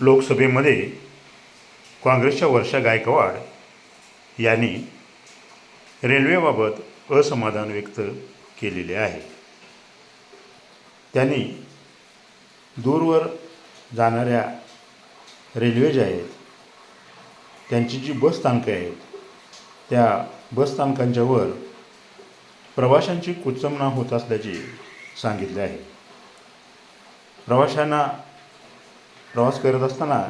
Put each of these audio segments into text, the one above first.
लोकसभेमध्ये काँग्रेसच्या वर्षा गायकवाड यांनी रेल्वेबाबत असमाधान व्यक्त केलेले आहे. त्यांनी दूरवर जाणाऱ्या रेल्वे ज्या आहेत त्यांची जी बसस्थानकं आहेत त्या बसस्थानकांच्यावर प्रवाशांची कुचमणा होत असल्याचे सांगितले आहे. प्रवाशांना प्रवास करत असताना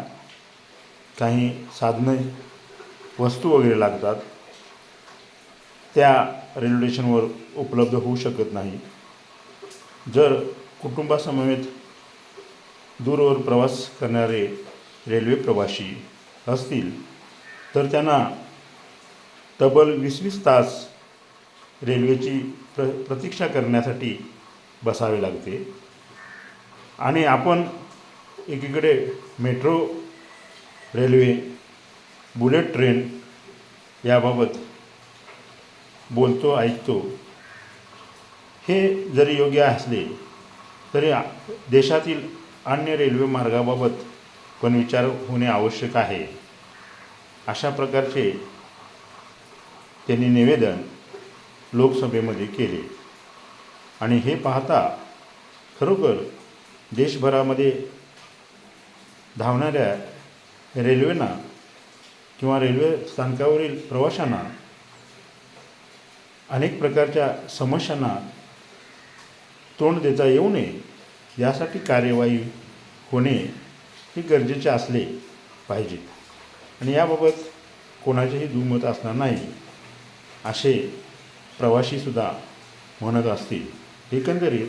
काही साधनं वस्तू वगैरे लागतात. त्या रेल्वे स्टेशनवर उपलब्ध होऊ शकत नाही. जर कुटुंबासमवेत दूरवर प्रवास करणारे रेल्वे प्रवासी असतील तर त्यांना तब्बल वीस वीस तास रेल्वेची प्र प्रतीक्षा करण्यासाठी बसावे लागते. आणि आपण एकीकडे मेट्रो रेल्वे बुलेट ट्रेन याबाबत बोलतो ऐकतो. हे जरी योग्य असले तरी देशातील अन्य रेल्वे मार्गाबाबत पण विचार होणे आवश्यक आहे. अशा प्रकारचे त्यांनी निवेदन लोकसभेमध्ये केले. आणि हे पाहता खरोखर देशभरामध्ये धावणाऱ्या रेल्वेना किंवा रेल्वे स्थानकावरील प्रवाशांना अनेक प्रकारच्या समस्यांना तोंड देता येऊ नये यासाठी कार्यवाही होणे हे गरजेचे असले पाहिजे. आणि याबाबत कोणाचेही दुमत असणार नाही असे प्रवाशीसुद्धा म्हणत असतील. एकंदरीत